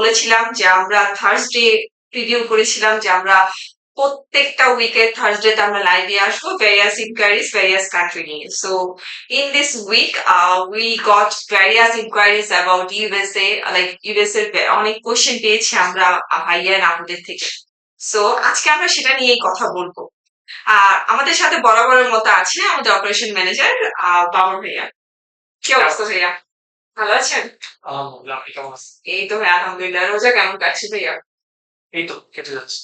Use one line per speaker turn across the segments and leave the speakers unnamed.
বলেছিলাম যে আমরা থার্সডে প্রিভিউ করেছিলাম যে আমরা প্রত্যেকটা উইকে থার্সডে তে আমরা লাইভে আসব ভেরিয়াস ইনকোয়ারিজ ভেরিয়াস কান্ট্রি নিয়ে। So in this week we got various inquiries about USA like USA অনেক কোশ্চেন পেয়েছি আমরা ভাইয়া আপুদের থেকে। সো আজকে আমরা সেটা নিয়েই কথা বলব। আর আমাদের সাথে বরাবরের মতো আছে আমাদের অপারেশন ম্যানেজার বাবর ভাইয়া। কি অবস্থা ভাইয়া? ভালো আছেন?
আলহামদুলিল্লাহ আপনি কেমন আছেন?
এই তো ভাই আলহামদুলিল্লাহ। রোজা কেমন কাটছে ভাইয়া?
এই তো কেটে যাচ্ছে।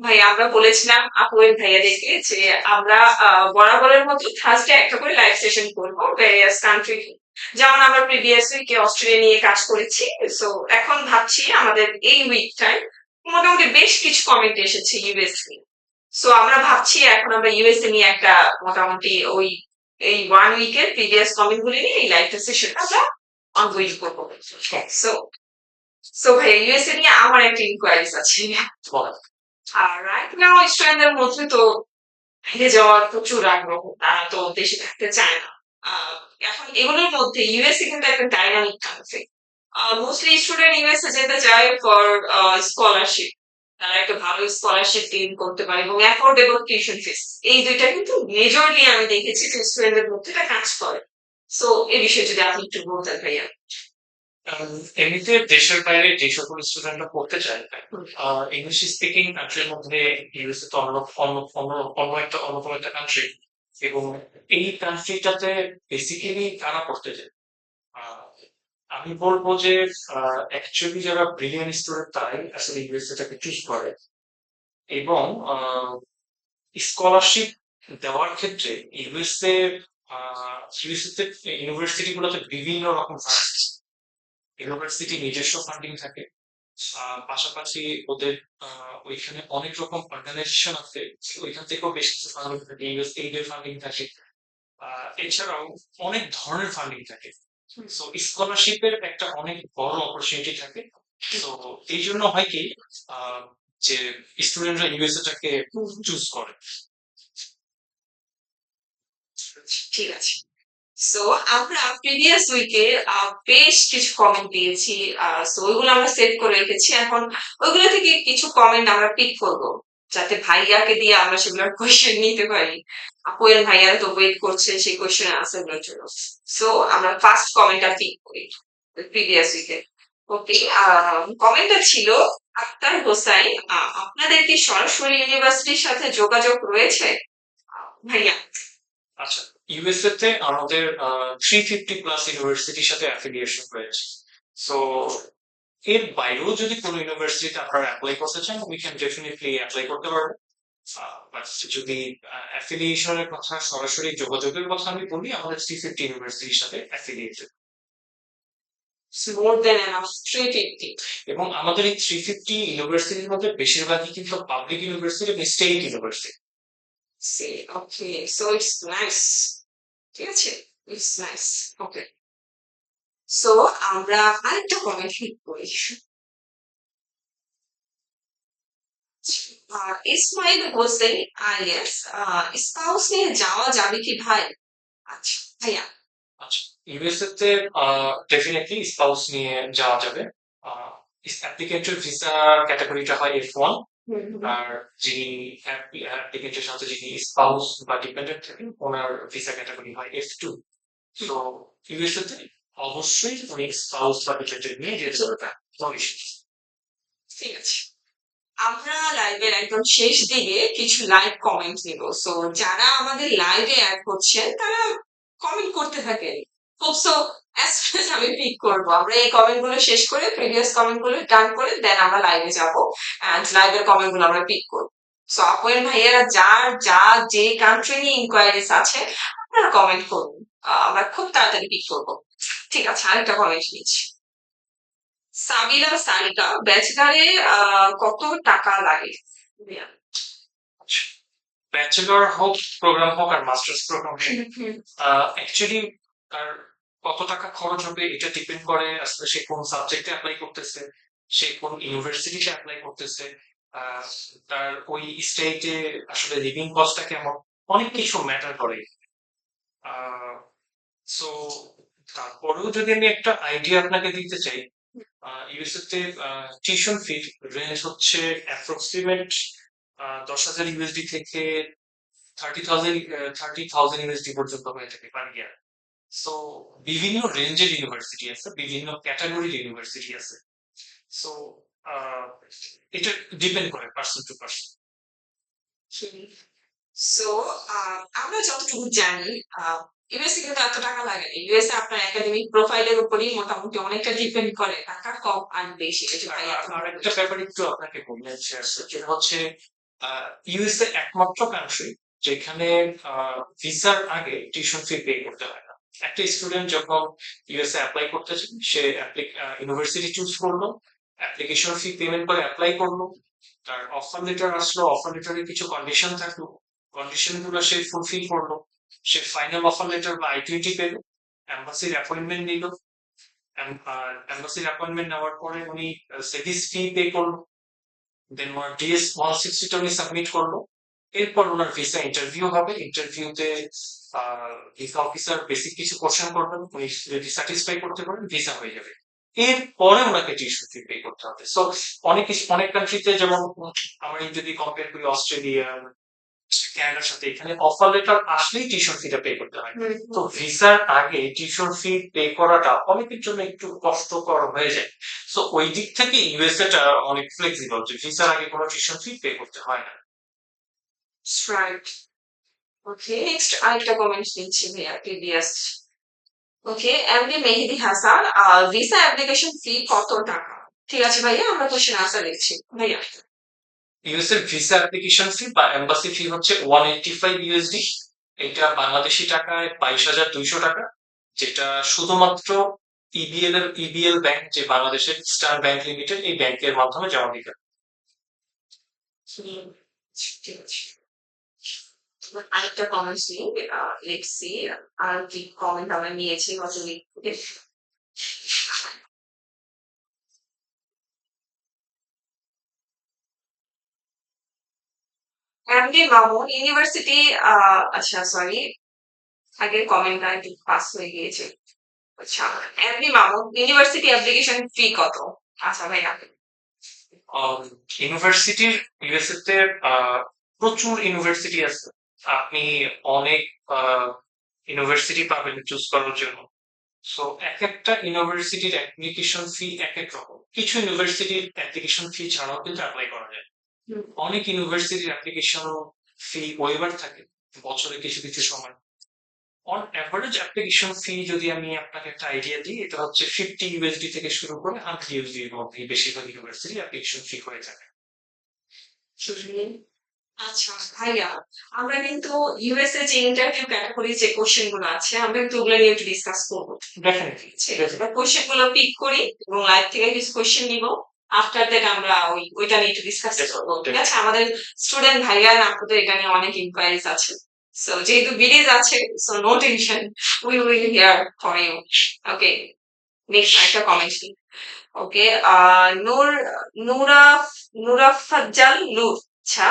ভাই আমরা বলেছিলাম আপুয়ের ভাইয়াদেরকে যে আমরা বরাবরের মতো থার্সডে একটা করে লাইভ সেশন করব ভেরিয়াস কান্ট্রি যেমন আমরা প্রিভিয়াস উইকে অস্ট্রেলিয়া নিয়ে কাজ করেছি সো এখন ভাবছি আমাদের এই উইকটায় মোটামুটি বেশ কিছু কমেন্ট এসেছে ইউএস সো আমরা ভাবছি এখন আমরা ইউএসএ নিয়ে একটা মোটামুটি ওই এই ওয়ান উইকের প্রিভিয়াস কমেন্ট গুলি নিয়ে এই লাইভ সেশন আমরা অনগোয়িং করব সো সো ভাই ইউএসএ নিয়ে আমার একটা ইনকোয়ারিজ আছে আর রাইট নাও স্টুডেন্টদের মধ্যে তো বাইরে যাওয়ার প্রচুর আগ্রহ তারা তো দেশে থাকতে চায় না এখন এগুলোর মধ্যে ইউএসএ কিন্তু একটা dynamic country mostly student USA যেতে চায় ফর স্কলারশিপ তারা একটা ভালো স্কলারশিপ গেইন করতে পারে এবং অ্যাফোর্ডেবল টিউশন ফিস এই দুইটা কিন্তু মেজরলি আমি দেখেছি যে স্টুডেন্টদের মধ্যে এটা কাজ করে সো এই বিষয়ে যদি আপনি একটু বলতেন ভাইয়া।
এমনিতে দেশের বাইরে যে সকল স্টুডেন্টরা পড়তে চায়। ইংলিশ স্পিকিং কান্ট্রির মধ্যে ইউএসএ তো অন্য অন্য একটা অন্যতম একটা কান্ট্রি এবং এই কান্ট্রিটাতে বেসিক্যালি কারা পড়তে যায় আহ, আমি বলব যে অ্যাকচুয়ালি যারা ব্রিলিয়ান স্টুডেন্ট তারাই আসলে ইউএসএ ইউএসএটাকে চুজ করে। এবং স্কলারশিপ দেওয়ার ক্ষেত্রে ইউএসএ ইউএসএ ইউনিভার্সিটি গুলোতে বিভিন্ন রকম ইউনিভার্সিটি নিজস্ব ফান্ডিং থাকে। পাশাপাশি ওদের ওইখানে অনেক রকম অর্গানাইজেশন আছে। ওইখান থেকেও বেশ কিছু ফান্ডিং থাকে। ফান্ডিং থাকে। এছাড়াও অনেক ধরনের ফান্ডিং থাকে। সো স্কলারশিপের একটা অনেক বড় অপরচুনিটি থাকে। তো এই জন্য হয় কি আহ, যে স্টুডেন্টরা ইউএসএটাকে চুজ করে।
ঠিক আছে। সো আমরা প্রিভিয়াস উইকে বেশ কিছু কমেন্ট পেয়েছি। সো ওইগুলো আমরা সেভ করে রেখেছি। এখন ওইগুলো থেকে কিছু কমেন্ট আমরা পিক করব। যাতে ভাইয়াকে দিয়ে আমরা সেগুলোর কোয়েশ্চেন নিতে পারি। কোয়েল ভাইয়ারা তো ওয়েট করছে সেই কোয়েশ্চেন আনসারগুলোর জন্য। সো আমরা ফার্স্ট কমেন্টটা পিক করি প্রিভিয়াস উইকে ওকে কমেন্টটা ছিল, আক্তার হোসাইন আপনাদের কি সরাসরি ইউনিভার্সিটির সাথে যোগাযোগ রয়েছে? ভাইয়া।
আচ্ছা। ইউএসএ তে আমাদের থ্রি ফিফটি প্লাস ইউনিভার্সিটির সাথে অ্যাফিলিয়েশন রয়েছে সো এর বাইরেও যদি কোনো ইউনিভার্সিটিতে আপনারা অ্যাপ্লাই করতে চান উই ক্যান ডেফিনেটলি অ্যাপ্লাই করতে পারবেন। বাট যদি অ্যাফিলিয়েশনের কথা সরাসরি যোগাযোগের কথা আমি বলি আমাদের থ্রি ফিফটি ইউনিভার্সিটির সাথে অ্যাফিলিয়েটেড
more than enough 350
এবং আমাদের এই থ্রি ফিফটি ইউনিভার্সিটির মধ্যে বেশিরভাগই কিন্তু পাবলিক ইউনিভার্সিটি এবং state university
see. Okay, so it's nice. ঠিক আছে? It's nice. Okay. So, আমরা আরেকটা কমেন্ট হিট করি। ইসমাইল হোসেন আইএস স্পাউস নিয়ে যাওয়া যাবে কি ভাই? আচ্ছা ভাইয়া।
আচ্ছা ইউএসএ তে ডেফিনেটলি স্পাউস নিয়ে যাওয়া যাবে। অ্যাপ্লিকেন্টের ভিসা ক্যাটাগরিটা হয় এফ ওয়ান আর যিনি অ্যাপ্লিকেন্টের সাথে যিনি স্পাউস বা ডিপেন্ডেন্ট থাকেন ওনার ভিসা ক্যাটাগরি হয় এফ টু তো ইউএসএ তে অবশ্যই উনি স্পাউস বা ডিপেন্ডেন্ট নিয়ে যেতে ইস্যু
ঠিক আছে। আমরা লাইভের একদম শেষ দিকে কিছু লাইভ কমেন্ট নিব। সো যারা আমাদের লাইভে অ্যাড করছেন তারা কমেন্ট করতে থাকেন। খুব সো অ্যাজ আমি পিক করব আমরা এই কমেন্টগুলো শেষ করে প্রিভিয়াস কমেন্টগুলো ডান করে দেন আমরা লাইভে যাব অ্যান্ড লাইভের কমেন্টগুলো আমরা পিক করব। সো আপুয়ের ভাইয়েরা যার যা যে কান্ট্রি নিয়ে ইনকোয়ারিজ আছে আপনারা কমেন্ট করুন। আমরা খুব তাড়াতাড়ি পিক করব। ঠিক আছে আরেকটা কমেন্ট নিচ্ছি। সাবিলা সারিকা ব্যাচলারে কত টাকা লাগে?
ব্যাচেলর হোক প্রোগ্রাম হোক আর মাস্টার্স প্রোগ্রাম হোক অ্যাকচুয়ালি তার কত টাকা খরচ হবে এটা ডিপেন্ড করে, আসলে সে কোন সাবজেক্টে অ্যাপ্লাই করতেছে, সে কোন ইউনিভার্সিটি ইউনিভার্সিটিতে অ্যাপ্লাই করতেছে তার ওই স্টেটে আসলে লিভিং কস্টটা কেমন, অনেক কিছু ম্যাটার করে। সো তারপরেও যদি আমি একটা আইডিয়া আপনাকে দিতে চাই ইউএসএ তে টিউশন ফি রেঞ্জ হচ্ছে অ্যাপ্রক্সিমেট দশ হাজার ইউএসডি থেকে thirty thousand thirty thousand USD পর্যন্ত হয়ে থাকে পার ইয়ার সো বিভিন্ন রেঞ্জের ইউনিভার্সিটি আছে বিভিন্ন ক্যাটাগরির ইউনিভার্সিটি আছে। সো এটা ডিপেন্ড করে পার্সন টু পার্সন
সো আমরা যতটুকু জানি ইউএসএ কিন্তু এত টাকা লাগে না। ইউএসএ আপনার একাডেমিক প্রোফাইলের উপরই মোটামুটি অনেকটা ডিপেন্ড করে টাকা কম আর বেশি।
একটা ব্যাপার একটু আপনাকে বলে শেয়ার যেটা হচ্ছে ইউএসএ একমাত্র কান্ট্রি যেখানে ভিসার আগে টিউশন ফি পে করতে হয়। একটা স্টুডেন্ট যখন ইউএসএ অ্যাপ্লাই করতে চায়, সে ইউনিভার্সিটি চুজ করল অ্যাপ্লিকেশন ফি পেমেন্ট করে অ্যাপ্লাই করল। তার অফার লেটার আসলো অফার লেটারে কিছু কন্ডিশন থাকল। কন্ডিশনগুলো সে ফুলফিল করল। সে ফাইনাল অফার লেটার বা আই টোয়েন্টি পেল অ্যাম্বাসির অ্যাপয়েন্টমেন্ট নিল। অ্যাম্বাসির অ্যাপয়েন্টমেন্ট নেওয়ার পরে উনি সেভিস ফি পে করল। দেন ওনার ডিএস ওয়ান সিক্সটিটা উনি সাবমিট করল। এরপর ওনার ভিসা ইন্টারভিউ হবে। ইন্টারভিউতে ভিসা অফিসার বেসিক কিছু কোশ্চেন করবেন উনি যদি স্যাটিসফাই করতে পারেন ভিসা হয়ে যাবে। এরপরে ওনাকে টিউশন ফি পে করতে হবে। সো অনেক অনেক কান্ট্রিতে যেমন আমরা যদি কম্পেয়ার করি অস্ট্রেলিয়া ক্যানাডার সাথে এখানে অফার লেটার আসলেই টিউশন ফিটা পে করতে হয়। তো ভিসার আগে টিউশন ফি পে করাটা অনেকের জন্য একটু কষ্টকর হয়ে যায়। সো ওই দিক থেকে ইউএসএ টা অনেক ফ্লেক্সিবল যে ভিসার আগে কোনো টিউশন ফি পে করতে হয় না।
রাইট ওকে নেক্সট আরেকটা কমেন্ট নিচ্ছি ভাইয়া previous okay MD Mehedi Hasan visa application fee কত টাকা? ঠিক আছে ভাইয়া আমরা কোশ্চেন আনসার লিখছি। ভাইয়া।
ইউএস এর ভিসা অ্যাপ্লিকেশন ফি বা এম্বাসি ফি হচ্ছে ওয়ান এইটি ফাইভ ইউএসডি এটা বাংলাদেশি টাকায় বাইশ হাজার দুইশো টাকা যেটা শুধুমাত্র ইবিএল এর ইবিএল ব্যাংক যে বাংলাদেশের স্টার ব্যাংক লিমিটেড এই ব্যাংকের মাধ্যমে জমা দিতে।
ঠিক আছে। আরেকটা কমেন্ট নিই লিখছি আর কি কমেন্ট আমরা নিয়েছি কত লিখতে এমডি মামুন ইউনিভার্সিটি আচ্ছা সরি আগের কমেন্টটা একটু পাস হয়ে গিয়েছে। আচ্ছা MD Mamun university application fee কত? আচ্ছা ভাই আপনি।
ইউনিভার্সিটির ইউএসএ তে আহ, প্রচুর ইউনিভার্সিটি আছে। আপনি অনেক ইউনিভার্সিটি পাবেন চুজ করার জন্য। সো এক একটা ইউনিভার্সিটির অ্যাপ্লিকেশন ফি এক এক রকম। কিছু ইউনিভার্সিটির অ্যাপ্লিকেশন ফি ছাড়াও কিন্তু অ্যাপ্লাই করা যায়। অনেক ইউনিভার্সিটির অ্যাপ্লিকেশন ফি ওয়েবার থাকে বছরে কিছু কিছু সময়। অন অ্যাভারেজ অ্যাপ্লিকেশন ফি যদি আমি আপনাকে একটা আইডিয়া দিই এটা হচ্ছে ফিফটি ইউএসডি থেকে শুরু করে হান্ড্রেড ইউএসডি মধ্যে বেশিরভাগ ইউনিভার্সিটি অ্যাপ্লিকেশন ফি হয়ে থাকে।
আচ্ছা ভাইয়া আমরা কিন্তু ইউএসএ যে ইন্টারভিউ ক্যাটাগরি যে কোশ্চেনগুলো আছে আমরা কিন্তু ওগুলো নিয়ে একটু ডিসকাস করব।
ডেফিনেটলি
কোশ্চেনগুলো পিক করি এবং লাইভ থেকে কিছু কোশ্চেন নিব। আফটার দ্যাট আমরা ওই ওইটা নিয়ে একটু ডিসকাস করব। ঠিক আছে আমাদের স্টুডেন্ট ভাইয়া আপনাদের এটা নিয়ে অনেক ইনকোয়ারিজ আছে। সো যেহেতু বিডিজ আছে so no tension we will here for you okay next একটা কমেন্ট ওকে নূর নুরা নুরা ফাজ্জাল নূর। আচ্ছা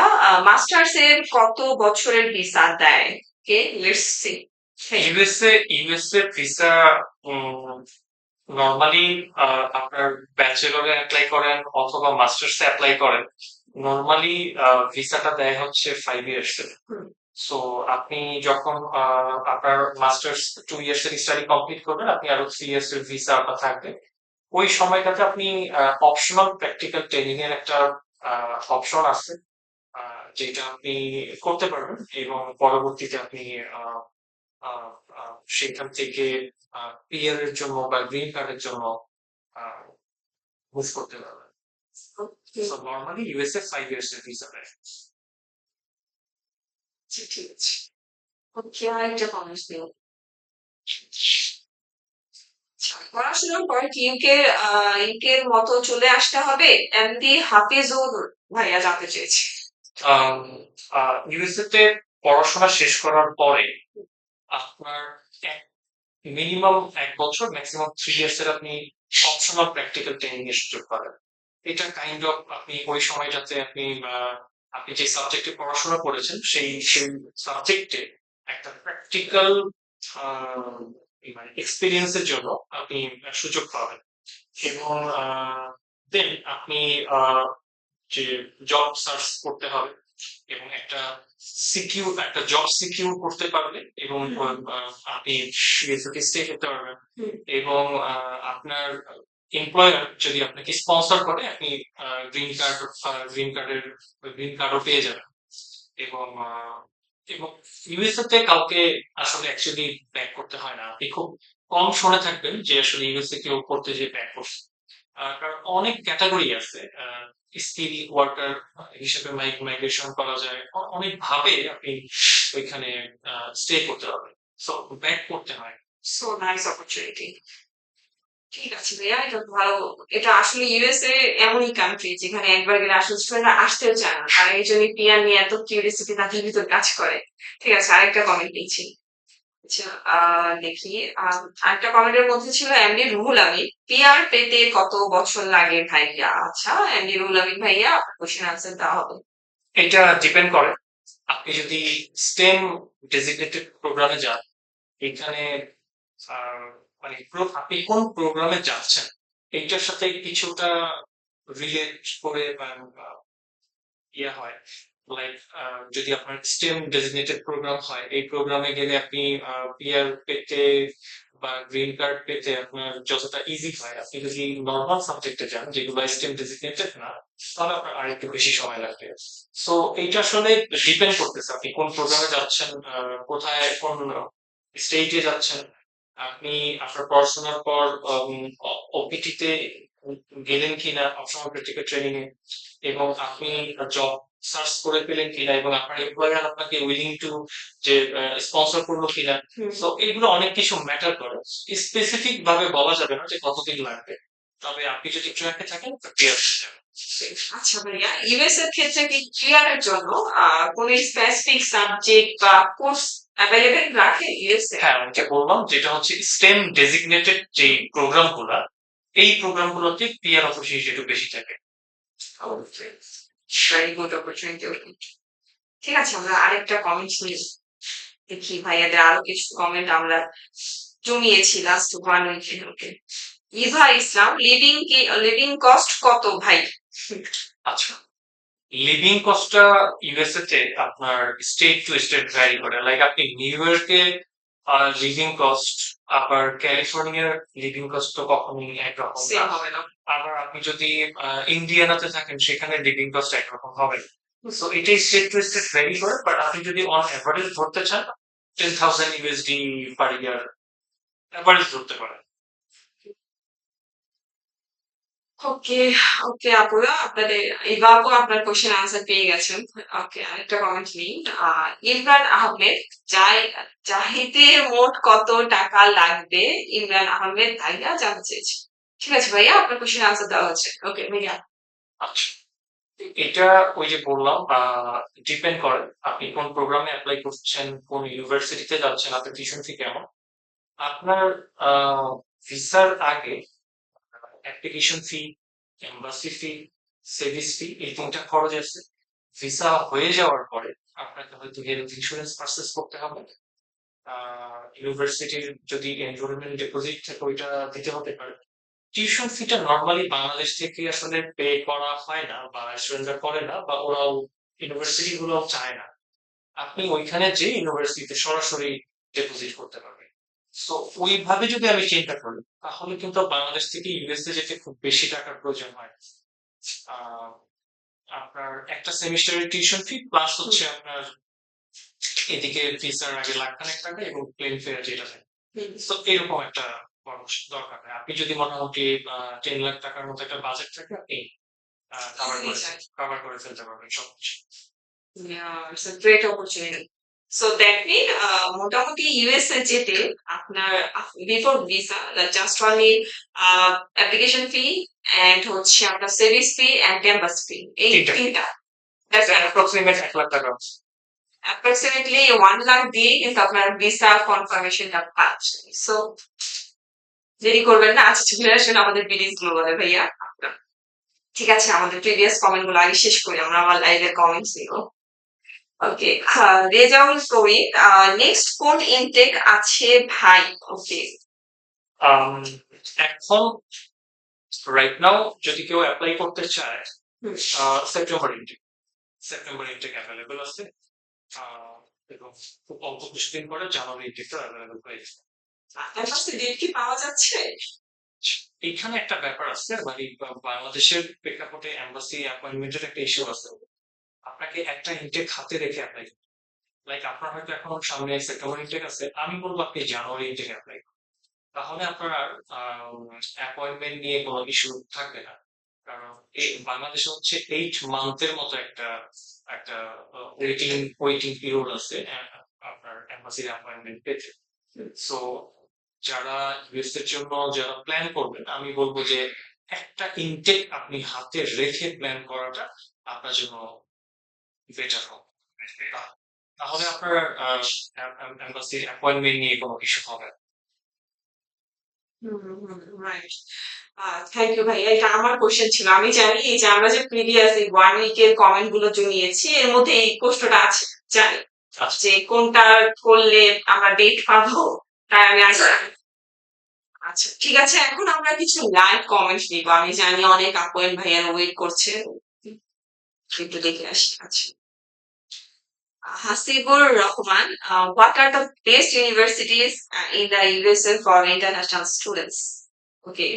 মাস্টার্স এর কত বছরের ভিসা দেয়? Okay let's see
USA USA visa normally আপনার ব্যাচেলরে অ্যাপ্লাই করেন অথবা মাস্টার্সে অ্যাপ্লাই করেন নর্মালি ভিসাটা দেয় হচ্ছে ফাইভ ইয়ার্স
হুম।
সো আপনি যখন আপনার মাস্টার্স টু ইয়ার্স এর স্টাডি কমপ্লিট করবেন আপনি আরও থ্রি ইয়ার্স এর ভিসা আপনার থাকবে। ওই সময়টাতে আপনি অপশনাল প্র্যাকটিক্যাল ট্রেনিং এর একটা অপশন আছে। যেটা আপনি করতে পারবেন এবং পরবর্তীতে আপনি সেখান থেকে পিআর এর জন্য বা গ্রিন কার্ডের জন্য মুভ করতে পারবেন। So normally USA five years এর ভিসা দেয়।
আচ্ছা, ঠিক আছে। ওকে আরেকটা কমেন্ট দিও। আচ্ছা, পড়াশোনার পর কি ইউকে ইউকে মতো চলে আসতে হবে? এমডি হাফিজুর ভাইয়া জানতে চেয়েছি।
ইউএসএ তে পড়াশোনা শেষ করার পরে আপনার মিনিমাম এক বছর ম্যাক্সিমাম থ্রি ইয়ার্স এর আপনি অপশনাল প্র্যাকটিক্যাল ট্রেনিং এর সুযোগ পাবেন। এটা কাইন্ড অফ আপনি ওই সময়টাতে আপনি আপনি যে সাবজেক্টে পড়াশোনা করেছেন, সেই সেই সাবজেক্টে একটা প্র্যাকটিক্যাল মানে এক্সপিরিয়েন্সের জন্য আপনি সুযোগ পাবেন। এবং দেন আপনি যে জব সার্চ করতে হবে এবং একটা সিকিউর একটা জব সিকিউর করতে পারবে এবং আপনি স্টে করতে পারবেন। এবং আপনার এমপ্লয়ার যদি আপনাকে স্পন্সর করে আপনি গ্রিন কার্ড গ্রিন কার্ডের গ্রিন কার্ডও পেয়ে যাবেন। এবং এবং ইউএসএ তে কাউকে আসলে অ্যাকচুয়ালি ব্যাক করতে হয় না। আপনি খুব কম শুনে থাকবেন যে আসলে ইউএসএ কেউ করতে যে ব্যাক করছে। কারণ অনেক ক্যাটাগরি আছে স্কিল ওয়ার্কার হিসেবে মাইগ্রেশন করা যায়। অ- অনেক ভাবে আপনি ওইখানে স্টে করতে হবে সো ব্যাক করতে হয়।
সো নাইস অপরচুনিটি ঠিক আছে ভাইয়া, এটা ভালো এটা আসলে ইউএসএ এমনই কান্ট্রি যেখানে একবার গেলে আসলে স্টুডেন্টরা আসতেও চায় না। তারা এই জন্য পিয়ার নিয়ে এত কিউরিয়াসিটি তাদের ভিতর কাজ করে। ঠিক আছে, আরেকটা কমেন্ট দিচ্ছি দেখি। আহ, আরেকটা কমেন্টের মধ্যে ছিল এমডি রুহুল আমিন। পিয়ার পেতে কত বছর লাগে ভাইয়া? আচ্ছা এমডি রুহুল আমিন ভাইয়া কোশ্চেন আনসার দেওয়া হবে।
এটা ডিপেন্ড করে। আপনি যদি স্টেম ডেজিগনেটেড প্রোগ্রামে যান এখানে মানে আপনি কোন প্রোগ্রামে যাচ্ছেন এইটার সাথে কিছুটা রিলেট করে বা ইয়ে হয়। লাইক যদি আপনার স্টেম ডেজিগনেটেড প্রোগ্রাম হয়, এই প্রোগ্রামে গেলে আপনি পিআর পেতে বা গ্রিন কার্ড পেতে আপনার যতটা ইজি হয়, আপনি যদি নর্মাল সাবজেক্টে যান, যেগুলো স্টেম ডেজিগনেটেড না, তাহলে আপনার আরেকটু বেশি সময় লাগবে। সো এইটা আসলে ডিপেন্ড করতেছে আপনি কোন প্রোগ্রামে যাচ্ছেন কোথায়, কোন স্টেজে যাচ্ছেন। আপনি, আপনার পড়াশোনার পর ওপিটিতে গেলেন কিনা অপশনাল ট্রেনিং এ, এবং আপনি জব সার্চ করে পেলেন কিনা এবং আপনার এমপ্লয়ার আপনাকে উইলিং টু যে স্পন্সর করল কিনা। তো এগুলো অনেক কিছু ম্যাটার করে। স্পেসিফিক ভাবে বলা যাবে না যে কতদিন লাগবে। তবে আপনি যদি ট্র্যাকে থাকেন ক্লিয়ার হয়ে যাবে।
আচ্ছা ভাইয়া ইউএস এর ক্ষেত্রে কি ক্লিয়ার এর জন্য কোন স্পেসিফিক সাবজেক্ট বা কোর্স অ্যাভেলেবেল রাখে ইউএস
হ্যাঁ আমি বললাম যেটা হচ্ছে স্টেম ডেজিগনেটেড যে প্রোগ্রামগুলা এই প্রোগ্রাম গুলোতে পিয়ার অপরচুনিটি একটু বেশি থাকে।
ভেরি গুড অপরচুনিটি ঠিক আছে, আমরা আরেকটা কমেন্ট নিই। দেখি ভাইয়াদের আরও কিছু কমেন্ট আমরা জমিয়েছি লাস্ট ওয়ান উইকে ওকে ইভা ইসলাম লিভিং কি লিভিং কস্ট কত ভাই?
আচ্ছা লিভিং কস্টটা ইউএসএ তে আপনার স্টেট টু স্টেট ভ্যারি করে। লাইক আপনি নিউ ইয়র্কে লিভিং কস্ট আবার ক্যালিফোর্নিয়ার লিভিং কস্ট তো কখনই একরকম
সেম
না
হবে না।
আবার আপনি যদি ইন্ডিয়ানাতে থাকেন সেখানে লিভিং কস্ট একরকম হবে সো এটাই স্টেট টু স্টেট ভ্যারি করে বাট আপনি যদি অন অ্যাভারেজ ধরতে চান ten thousand USD per year average ধরতে পারেন।
ওকে ওকে আপুরা আপনাদের ইভা আপু আপনার কোশ্চেন আনসার পেয়ে গেছেন। ওকে আরেকটা কমেন্ট নিই ইমরান আহমেদ, যাই, চাহিতে মোট কত টাকা লাগবে? ইমরান আহমেদ ভাইয়া জানতে চেয়েছে। ঠিক আছে ভাইয়া, আপনার কোশ্চেন আনসার দেওয়া হচ্ছে। ওকে ভাইয়া।
আচ্ছা। এটা ওই যে বললাম ডিপেন্ড করে আপনি কোন প্রোগ্রামে অ্যাপ্লাই করছেন, কোন ইউনিভার্সিটিতে যাচ্ছেন আপনার টিউশন ফি কেমন। আপনার ভিসার আগে অ্যাপ্লিকেশন ফি এম্বাসি ফি সেভিস ফি এই তিনটা খরচ আছে। ভিসা হয়ে যাওয়ার পরে আপনাকে হয়তো হেলথ ইন্স্যুরেন্স পারচেস করতে হবে। ইউনিভার্সিটির যদি এনরোলমেন্ট ডিপোজিট থাকে, ওইটা দিতে হতে পারে। টিউশন ফিটা নর্মালি বাংলাদেশ থেকে আসলে পে করা হয় না বা স্টুডেন্টরা করে না বা ওরাও ইউনিভার্সিটি গুলোও চায় না। আপনি ওইখানে যে ইউনিভার্সিটিতে সরাসরি ডিপোজিট করতে পারবেন। সো ওইভাবে যদি আমি চিন্তা করি তাহলে কিন্তু বাংলাদেশ থেকে ইউএসএ যেতে খুব বেশি টাকার প্রয়োজন হয়। আপনার একটা সেমিস্টারের টিউশন ফি প্লাস হচ্ছে আপনার এদিকে ভিসার আগে লাখ খানেক টাকা এবং প্লেন ফেয়ার যেটা থাকে। তো এরকম একটা দরকার হয়। আপনি যদি মোটামুটি টেন লাখ টাকার মতো একটা বাজেট থাকে আপনি কভার করে কভার করে ফেলতে পারবেন সব কিছু
Yeah, it's a great opportunity. So that mean uh, মোটামুটি ইউএসএ যেতে আপনার before visa just only application fee and হচ্ছে আপনার service fee and campus fee এই
তিনটা। অ্যাপ্রক্সিমেট এক লাখ টাকা
approximately ওয়ান লাখ দিয়ে কিন্তু আপনার ভিসা কনফার্মেশনটা পাচ্ছেন সো দেরি করবেন না আচ্ছা চলে আসবেন আমাদের বিডিস গ্লোবালে ভাইয়া। ঠিক আছে আমাদের প্রিভিয়াস কমেন্টগুলো আগে শেষ করি আমরা আমার লাইভের কমেন্টস নিব। ওকে রেজাউল কবির নেক্সট কোন ইনটেক আছে ভাই। ওকে
আম, এখন রাইট নাও যদি কেউ অ্যাপ্লাই করতে চায়। September intake September intake available আছে। আহ, এবং খুব অল্প কিছুদিন পরে জানুয়ারি ইনটেকটা অ্যাভেলেবেল হয়ে যাবে।
আপনার কাছে ডেট কি পাওয়া যাচ্ছে?
এখানে একটা ব্যাপার আছে মানে বাংলাদেশের প্রেক্ষাপটে এম্বাসি অ্যাপয়েন্টমেন্টের একটা ইস্যু আছে। আপনাকে একটা ইনটেক হাতে রেখে অ্যাপ্লাই লাইক আপনার হয়তো এখন সামনে সেপ্টেম্বর ইনটেক আছে আমি বলব আপনি জানুয়ারি ইনটেক অ্যাপ্লাই করুন। তাহলে আপনার অ্যাপয়েন্টমেন্ট নিয়ে কোনো ইস্যু থাকবে না। কারণ এই বাংলাদেশে হচ্ছে এইট মান্থের মতো একটা একটা ওয়েটিং ওয়েটিং পিরিয়ড আছে আপনার এম্বাসির অ্যাপয়েন্টমেন্ট পেতে। সো যারা ইউএস এর জন্য যারা প্ল্যান করবেন, আমি বলব যে একটা ইনটেক আপনি হাতে রেখে প্ল্যান করাটা আপনার জন্য বেটার হবে তাহলে আপনার এম্বাসির অ্যাপয়েন্টমেন্ট নিয়ে কোনো কিছু হবে
থ্যাংক ইউ ভাইয়া। এটা আমার কোশ্চেন ছিল। আমি জানি এই যে আমরা যে প্রিভিয়াস এই ওয়ান উইকের কমেন্টগুলো জমিয়েছি এর মধ্যে এই প্রশ্নটা আছে জানি।
আচ্ছা।
যে কোনটা করলে আমরা ডেট পাবো তাই আমি আচ্ছা ঠিক আছে। এখন আমরা কিছু লাইভ কমেন্ট নিব। আমি জানি অনেক আপুয়েন ভাইয়ার ওয়েট করছে। একটু দেখে আসি আচ্ছা। Hasibur Rahman what are the best universities in the USA for international students okay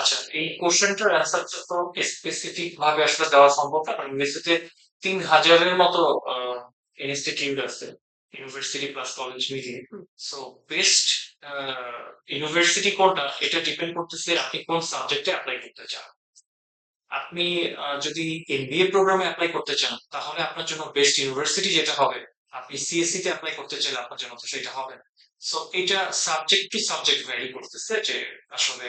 আচ্ছা এই কোশ্চেনটার অ্যান্সারটা তো স্পেসিফিক ভাবে আসলে দেওয়া সম্ভব না কারণ ইউনিভার্সিটিতে তিন হাজারের মতো ইনস্টিটিউট আছে ইউনিভার্সিটি প্লাস কলেজ মিলিয়ে। সো বেস্ট ইউনিভার্সিটি কোনটা? এটা ডিপেন্ড করতেছে আপনি কোন সাবজেক্টে অ্যাপ্লাই করতে চান। আপনি যদি এমবিএ প্রোগ্রামে অ্যাপ্লাই করতে চান, তাহলে আপনার জন্য বেস্ট ইউনিভার্সিটি যেটা হবে, আপনি সিএসসি তে অ্যাপ্লাই করতে চাইলে আপনার জন্য তো সেটা হবে। না সো এটা সাবজেক্ট টু সাবজেক্ট ভ্যারি করতেছে যে আসলে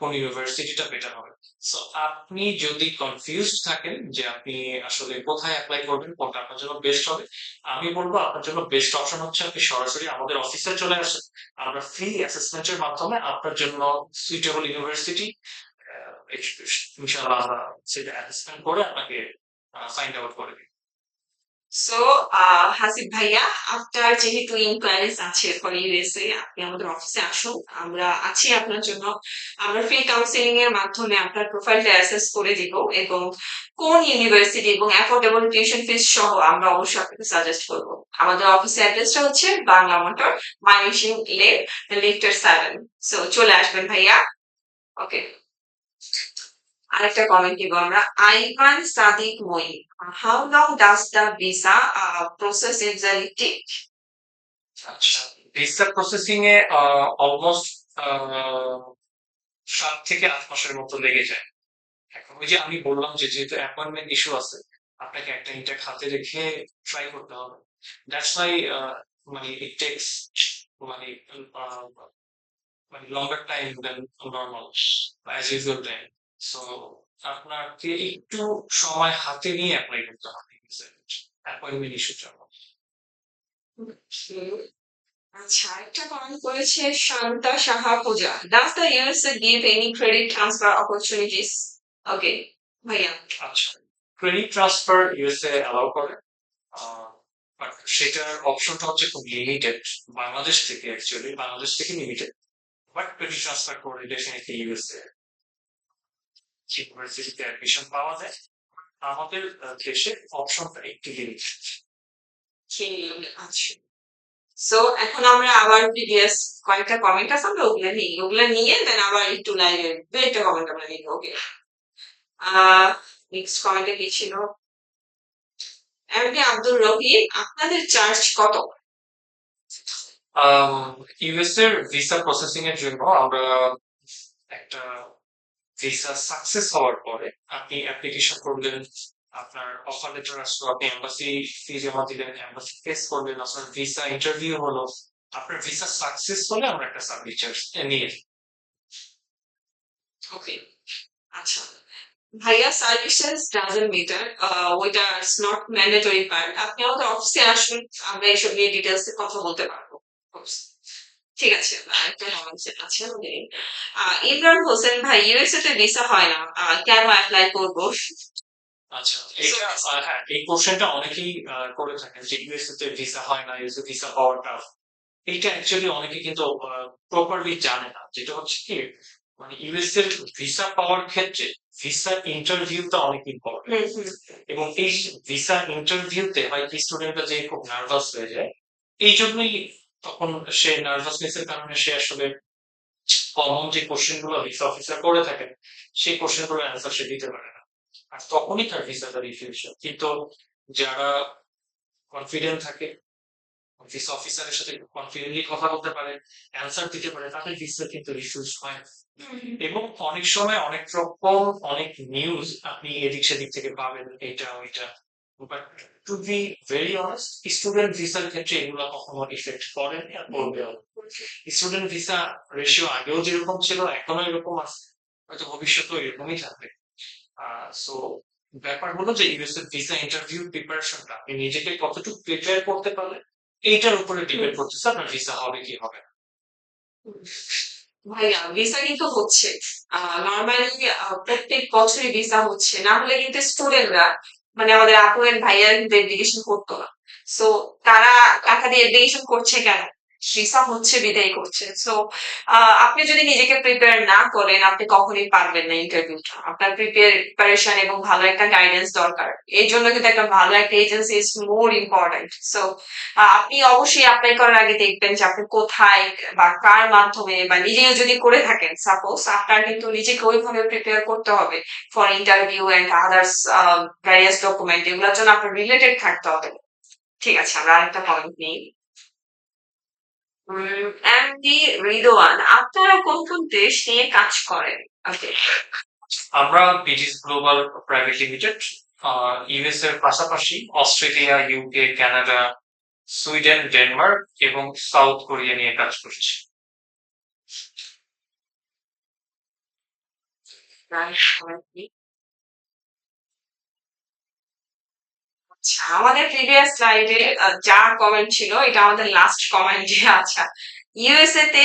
কোন ইউনিভার্সিটিটা বেটার হবে। সো আপনি যদি কনফিউজড থাকেন যে আপনি আসলে কোথায় অ্যাপ্লাই করবেন, কোনটা আপনার জন্য বেস্ট হবে, আমি বলব আপনার জন্য বেস্ট অপশন হচ্ছে আপনি সরাসরি আমাদের অফিসে চলে আসেন। আমরা ফ্রি অ্যাসেসমেন্টের মাধ্যমে আপনার জন্য সুইটেবল ইউনিভার্সিটি ইনশাআল্লাহ
ভাইয়া আপনার যেহেতু আপনি আমাদের অফিসে আসুন। আমরা আছি আপনার জন্য। ফ্রি এর মাধ্যমে আপনার প্রোফাইলটা অ্যাসেস করে এবং কোন ইউনিভার্সিটি এবং টিউশন সহ আমরা অবশ্যই আপনাকে সাজেস্ট করব। আমাদের অফিসের অ্যাড্রেসটা হচ্ছে বাংলা মোটর লেন লিফটার সেভেন সো চলে আসবেন ভাইয়া। ওকে আরেকটা কমেন্ট দিব আমরা। আইভান সাদিক মই how long does the visa process usually take
আচ্ছা ভিসা প্রসেসিং এ অলমোস্ট সাত থেকে আট মাসের মতো লেগে যায়। এখন ওই যে আমি বললাম যে যেহেতু অ্যাপয়েন্টমেন্ট ইস্যু আছে, আপনাকে একটা ইন্টার হাতে রেখে ট্রাই করতে হবে। দ্যাটস ওয়াই মানে ইট টেক্স মানে মানে longer time than normal as usual time so আপনাকে একটু সময় হাতে নিয়ে অ্যাপ্লাই করতে হবে অ্যাপয়েন্টমেন্ট ইস্যুর জন্য।
আচ্ছা একটা কমেন্ট করেছে Shanta Saha Puja. Does the USA give any credit transfer opportunities okay ভাইয়া।
আচ্ছা ক্রেডিট ট্রান্সফার ইউএসএ অ্যালাউ করে বাট সেটার অপশনটা হচ্ছে খুব লিমিটেড বাংলাদেশ থেকে অ্যাকচুয়ালি বাংলাদেশ থেকে লিমিটেড বাট ক্রেডিট ট্রান্সফার করে ডেফিনেটলি ইউএসএ ইউনিভার্সিটিতে অ্যাডমিশন পাওয়া যায় আমাদের দেশে অপশনটা একটু লিমিটেড
সো এখন আমরা আবার প্রিভিয়াস কয়েকটা কমেন্ট আছে আমরা ওগুলো নিই। ওগুলো নিয়ে দেন আবার একটু লাইভে দু একটা কমেন্ট আমরা নিই ওকে নেক্সট কমেন্টে কি ছিল? এমনি আব্দুর রহিম আপনাদের চার্জ কত?
ইউএস এর ভিসা প্রসেসিং এর জন্য আমরা একটা ভিসা সাকসেস হওয়ার পরে আপনি অ্যাপ্লিকেশন করলেন, আপনার অফার লেটার আসলো, আপনি এম্বাসি ফি জমা দিলেন এম্বাসি ফেস করলেন, আপনার ভিসা ইন্টারভিউ হলো, আপনার ভিসা সাকসেস হলে আমরা একটা সার্ভিস চার্জ নিয়ে
ওকে আচ্ছা। ভাইয়া সার্ভিসেস ডাজন্ট মিটার ওইটা ইটস নট ম্যান্ডেটরি পার্ট আপনি আমাদের অফিসে আসুন, আমরা এইসব নিয়ে ডিটেলস কথা বলতে পারব ঠিক আছে আরেকটা কমেন্ট আছে আহ, ইমরান হোসেন ভাই ইউএসএ তে ভিসা হয় না কেন অ্যাপ্লাই করব?
আচ্ছা এটা হ্যাঁ এই কোশ্চেনটা অনেকেই আহ, করে থাকেন যে ইউএসএ তে ভিসা হয় না ইউএসএ ভিসা পাওয়াটা এইটা অ্যাকচুয়ালি অনেকে কিন্তু প্রপারলি জানে না। যেটা হচ্ছে কি মানে ইউএস এর ভিসা পাওয়ার ক্ষেত্রে ভিসা ইন্টারভিউটা অনেক ইম্পর্টেন্ট। এবং এই ভিসা ইন্টারভিউতে হয় কি স্টুডেন্টরা যে খুব নার্ভাস হয়ে যায় এই জন্যই তখন সে নার্ভাসনেস এর কারণে সে আসলে কমন যে কোশ্চেনগুলো ভিসা অফিসার করে থাকেন সেই কোশ্চেনগুলো অ্যান্সার সে দিতে পারে না। আর তখনই তার ভিসাটা রিফিউজ কিন্তু যারা কনফিডেন্ট থাকে ভিসা অফিসারের সাথে কনফিডেন্টলি কথা বলতে পারে অ্যান্সার দিতে পারে তাদের ভিসা কিন্তু রিফিউজ হয় না। এবং অনেক সময় অনেক রকম অনেক নিউজ আপনি এদিক সেদিক থেকে পাবেন এটা ওইটা। But to be very honest student ভিসার ক্ষেত্রে এগুলো কখনো ইফেক্ট করেনি আর করবেও স্টুডেন্ট ভিসা রেশিও আগেও যেরকম ছিল এখনও এরকম আছে। হয়তো ভবিষ্যতেও এরকমই থাকবে। সো ব্যাপার হলো যে ইউএস এর ভিসা ইন্টারভিউ প্রিপারেশনটা আপনি নিজেকে কতটুকু প্রিপেয়ার করতে পারলে, এইটার উপরে ডিপেন্ড করতেছে আপনার ভিসা হবে কি হবে না।
ভাইয়া ভিসা কিন্তু হচ্ছে। নর্মালি প্রত্যেক বছরই ভিসা হচ্ছে। না হলে কিন্তু স্টুডেন্টরা মানে আমাদের আপু এন্ড ভাইয়ারা কিন্তু এডুকেশন করতো না। সো তারা দিয়ে এডুকেশন করছে কেন? ভিসা হচ্ছে, বিদায় করছে। সো আপনি যদি নিজেকে প্রিপেয়ার না করেন, আপনি কখনোই পারবেন না ইন্টারভিউটা আপনার প্রিপারেশন এবং ভালো একটা গাইডেন্স দরকার। এই জন্য কিন্তু একটা ভালো একটা agency is more important so আপনি অবশ্যই অ্যাপ্লাই করার আগে দেখবেন যে আপনি কোথায় বা কার মাধ্যমে বা নিজেও যদি করে থাকেন সাপোজ আপনার কিন্তু নিজেকে ওইভাবে প্রিপেয়ার করতে হবে for interview and others various document এগুলোর জন্য আপনার রিলেটেড থাকতে হবে। ঠিক আছে, আমরা আরেকটা পয়েন্ট নিই। এমডি রিদোয়ান আপনারা কোন কোন দেশ নিয়ে কাজ করেন? ওকে
আমরা BDS global private limited US এর পাশাপাশি Australia UK Canada Sweden Denmark এবং সাউথ কোরিয়া নিয়ে কাজ করছি।
আমাদের প্রিভিয়াস স্লাইডে যা কমেন্ট ছিল এটা আমাদের লাস্ট কমেন্ট যে আচ্ছা ইউএসএ তে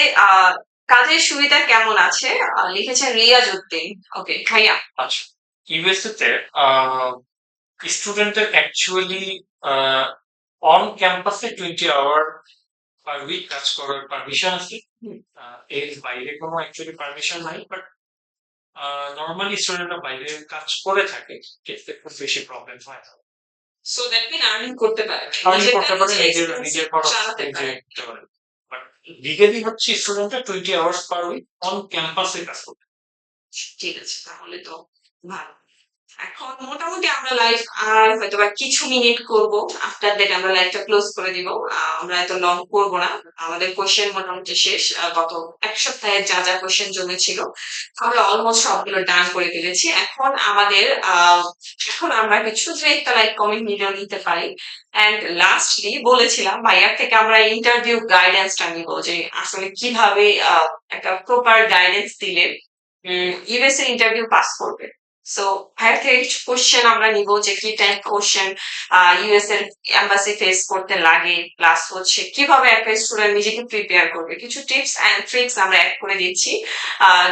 কাজের সুবিধা কেমন আছে? লিখেছেন রিয়াজ উদ্দিন। ওকে ভাইয়া।
আচ্ছা ইউএসএ তে স্টুডেন্টের অ্যাকচুয়ালি অন ক্যাম্পাসে টোয়েন্টি আওয়ার পার উইক কাজ করার পারমিশন আছে। আহ, এর বাইরে কোনো অ্যাকচুয়ালি পারমিশন নাই বাট নর্মালি স্টুডেন্টরা বাইরে কাজ করে থাকে এতে খুব বেশি প্রবলেম হয় না।
সো দ্যাট মিন আর্নিং করতে পারে
আর্নিং করতে পারে নিজের নিজের খরচ
চালাতে পারে।
বাট লিগালি হচ্ছে স্টুডেন্টরা twenty hours per week on ক্যাম্পাসে কাজ করতে
ঠিক আছে তাহলে তো ভালো। এখন মোটামুটি আমরা লাইভ আর হয়তো বা কিছু মিনিট করব। আফটার দ্যাট আমরা লাইভটা ক্লোজ করে দিব। আমরা এত লং করব না। আমাদের কোশ্চেন মোটামুটি শেষ। গত এক সপ্তাহে যা যা কোশ্চেন জমেছিল, আমরা অলমোস্ট সবগুলো ডান করে ফেলেছি। এখন আমাদের এখন আমরা কিছু যে একটা লাইক কমেন্ট নিলেও নিতে পারি। এন্ড লাস্টলি বলেছিলাম, ভাইয়ার থেকে আমরা ইন্টারভিউ গাইডেন্সটা নিব যে আসলে কীভাবে একটা প্রপার গাইডেন্স দিলে ইউএস এর ইন্টারভিউ পাস করবে। সো ভাইয়ার থেকে কোশ্চেন আমরা নিব যে কি টাইপ কোশ্চেন ইউএস এর এম্বাসি ফেস করতে লাগে প্লাস হচ্ছে কীভাবে একটা স্টুডেন্ট নিজেকে প্রিপেয়ার করবে। কিছু টিপস এন্ড ট্রিক্স আমরা অ্যাড করে দিচ্ছি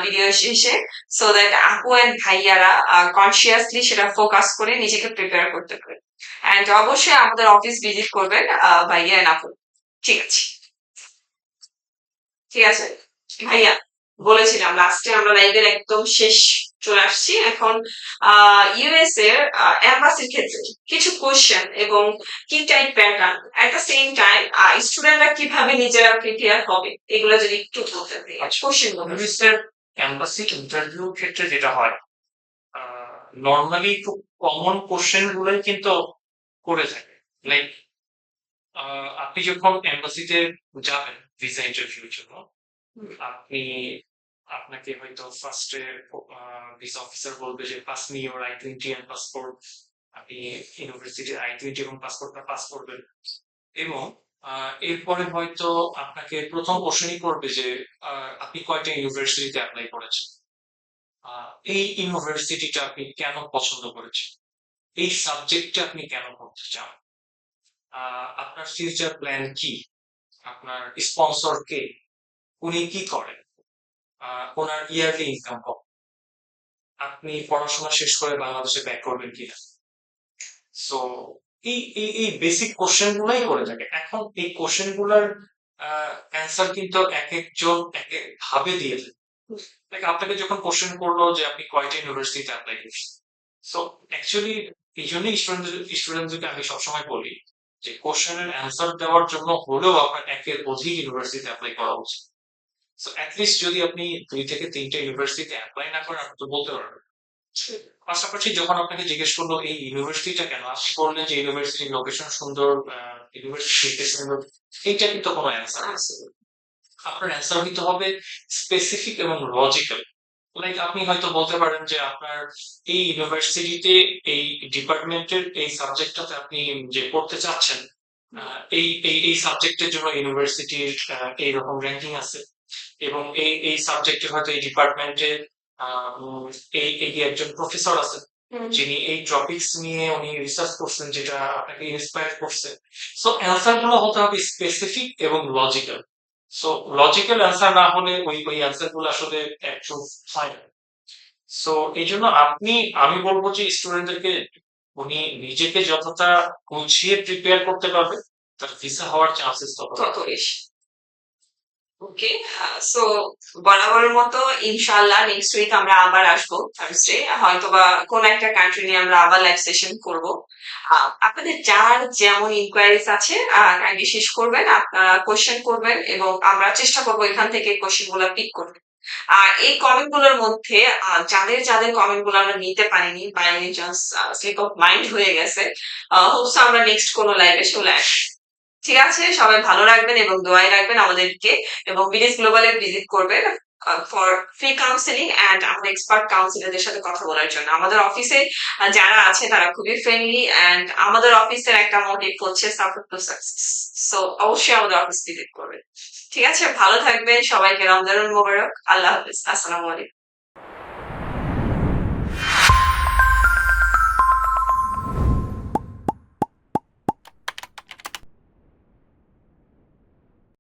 ভিডিও শেষে। সো দ্যাট আপু এন্ড ভাইয়ারা কনসিয়াসলি সেটা ফোকাস করে নিজেকে প্রিপেয়ার করতে পারে। এন্ড অবশ্যই আমাদের অফিস ভিজিট করবেন ভাইয়া এন্ড আপু। ঠিক আছে। ঠিক আছে? ভাইয়া, বলেছিলাম লাস্টে আমরা লাইভের একদম শেষ চলে আসছি। এখন ইউএস এর এম্বাসির ক্ষেত্রে কিছু কোশ্চেন এবং কি type pattern at the same time স্টুডেন্টরা কীভাবে নিজেরা প্রিপেয়ার হবে? এগুলো যদি একটু বলতে পারি।
আচ্ছা।
কোশ্চেনগুলো
ইউএসএর এম্বাসি ইন্টারভিউ ক্ষেত্রে যেটা হয় নর্মালি খুব কমন কোশ্চেন গুলোই কিন্তু করে থাকে। লাইক আপনি যখন এম্বাসিতে যাবেন ভিসা ইন্টারভিউর জন্য আপনি আপনাকে হয়তো ফার্স্টে ভিসা অফিসার বলবে যে pass me your I twenty and passport আপনি ইউনিভার্সিটির আই টোয়েন্টি এবং পাসপোর্টটা পাস করবেন। এবং এরপরে হয়তো আপনাকে প্রথম কোশ্চেনই করবে যে আপনি কয়টা ইউনিভার্সিটিতে অ্যাপ্লাই করেছেন? এই ইউনিভার্সিটিটা আপনি কেন পছন্দ করেছেন? এই সাবজেক্টটা আপনি কেন পড়তে চান? আপনার ফিউচার প্ল্যান কি? আপনার স্পন্সর কে? উনি কি করেন? ওনার ইয়ারলি ইনকাম কত আপনি পড়াশোনা শেষ করে বাংলাদেশে ব্যাক করবেন কিনা? সো এই এই বেসিক কোশ্চেন গুলাই করে থাকে। এখন এই কোশ্চেনগুলার অ্যান্সার কিন্তু এক একজন এক এক ভাবে দিয়ে থাকে। আপনাকে যখন কোশ্চেন করল যে আপনি কয়টা ইউনিভার্সিটিতে অ্যাপ্লাই করছেন? সো অ্যাকচুয়ালি এই জন্যই স্টুডেন্ট স্টুডেন্টদেরকে আমি সবসময় বলি যে কোশ্চেনের অ্যান্সার দেওয়ার জন্য হলেও আপনার একের অধিক ইউনিভার্সিটিতে অ্যাপ্লাই করা উচিত। সো অ্যাটলিস্ট যদি আপনি দুই থেকে তিনটা ইউনিভার্সিটিতে অ্যাপ্লাই না করেন, আপনি তো বলতে পারবেন। পাশাপাশি যখন আপনাকে জিজ্ঞেস করল, এই ইউনিভার্সিটিটা কেন? আপনি বললেন যে ইউনিভার্সিটির লোকেশন সুন্দর ইউনিভার্সিটি সুন্দর। এইটা কিন্তু কোনো অ্যান্সার আপনার অ্যান্সার হইতে হবে স্পেসিফিক এবং লজিক্যাল লাইক আপনি হয়তো বলতে পারেন যে, আপনার এই ইউনিভার্সিটিতে এই ডিপার্টমেন্টের এই সাবজেক্টটাতে আপনি যে পড়তে চাচ্ছেন এই এই সাবজেক্টের জন্য ইউনিভার্সিটির এইরকম র্যাঙ্কিং আছে। এবং এই এই সাবজেক্টে হয়তো এই ডিপার্টমেন্টে এই এই একজন প্রফেসর আছেন। যিনি এই টপিকস নিয়ে উনি রিসার্চ করছেন যেটা আপনাকে ইন্সপায়ার করছে। সো অ্যান্সারগুলো হতে হবে স্পেসিফিক এবং লজিক্যাল সো লজিক্যাল অ্যান্সার না হলে ওই ওই অ্যান্সারগুলো আসলে অ্যাকচুয়াল হয় না সো এই জন্য আপনি আমি বলব যে স্টুডেন্টদেরকে উনি নিজেকে যতটা গুছিয়ে প্রিপেয়ার করতে পারবে তার ভিসা হওয়ার চান্সেস তত
তত বেশি। ওকে সো বরাবরের মতো ইনশাআল্লাহ নেক্সট উইক আমরা আবার আসব থার্সডে হয়তো বা কোন একটা কান্ট্রি নিয়ে আমরা আবার লাইভ সেশন করব আপনাদের যার যেমন ইনকোয়ারিজ আছে কাইন্ডলি শেষ করবেন আপনারা কোশ্চেন করবেন এবং আমরা চেষ্টা করব এখান থেকে কোশ্চেনগুলো পিক করতে। আর এই কমেন্টগুলোর মধ্যে যাদের যাদের কমেন্টগুলো আমরা নিতে পারিনি by any chance slip of mind হয়ে গেছে হোপস আমরা নেক্সট কোনো লাইভে চলে আসি ঠিক আছে, সবাই ভালো রাখবেন এবং দোয়াই রাখবেন আমাদেরকে এবং বিডিস গ্লোবালে ভিজিট করবেন ফর ফ্রি কাউন্সিলিং অ্যান্ড আমাদের এক্সপার্ট কাউন্সিলারদের সাথে কথা বলার জন্য। আমাদের অফিসে যারা আছে তারা খুবই ফ্রেন্ডলি অ্যান্ড আমাদের অফিসের একটা মোটিভ হচ্ছে সাপোর্ট টু সাকসেস সো অবশ্যই আমাদের অফিস ভিজিট করবেন। ঠিক আছে, ভালো থাকবেন, সবাইকে রমজানুল মোবারক, আল্লাহ হাফিজ, আসসালামু আলাইকুম।